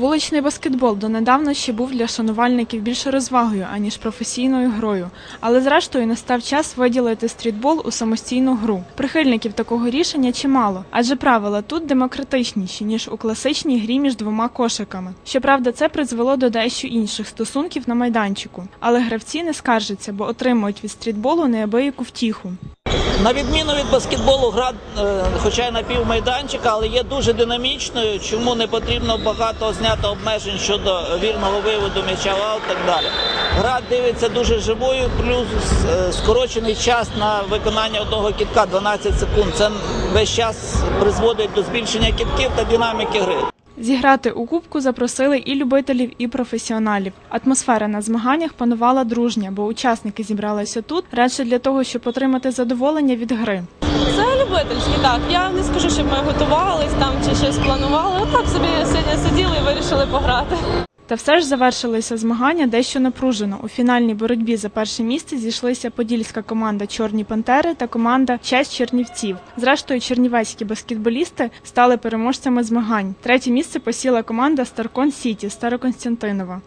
Вуличний баскетбол донедавна ще був для шанувальників більше розвагою, аніж професійною грою. Але зрештою настав час виділити стрітбол у самостійну гру. Прихильників такого рішення чимало, адже правила тут демократичніші, ніж у класичній грі між двома кошиками. Щоправда, це призвело до дещо інших стосунків на майданчику. Але гравці не скаржаться, бо отримують від стрітболу неабияку втіху. На відміну від баскетболу, гра, е, хоча й на півмайданчика, але є дуже динамічною, чому не потрібно багато зняти обмежень щодо вільного виводу м'яча в і так далі. Гра дивиться дуже живою, плюс е, скорочений час на виконання одного кітка 12 секунд. Це весь час призводить до збільшення кітків та динаміки гри. Зіграти у кубку запросили і любителів, і професіоналів. Атмосфера на змаганнях панувала дружня, бо учасники зібралися тут радше для того, щоб отримати задоволення від гри. Це любительські, так. Я не скажу, щоб ми готувались там чи щось планували. Отак собі сьогодні сиділи і вирішили пограти. Та все ж завершилися змагання дещо напружено. У фінальній боротьбі за перше місце зійшлися подільська команда Чорні Пантери та команда Честь Чернівців. Зрештою, чернівецькі баскетболісти стали переможцями змагань. Третє місце посіла команда Старкон Сіті Староконстантинова.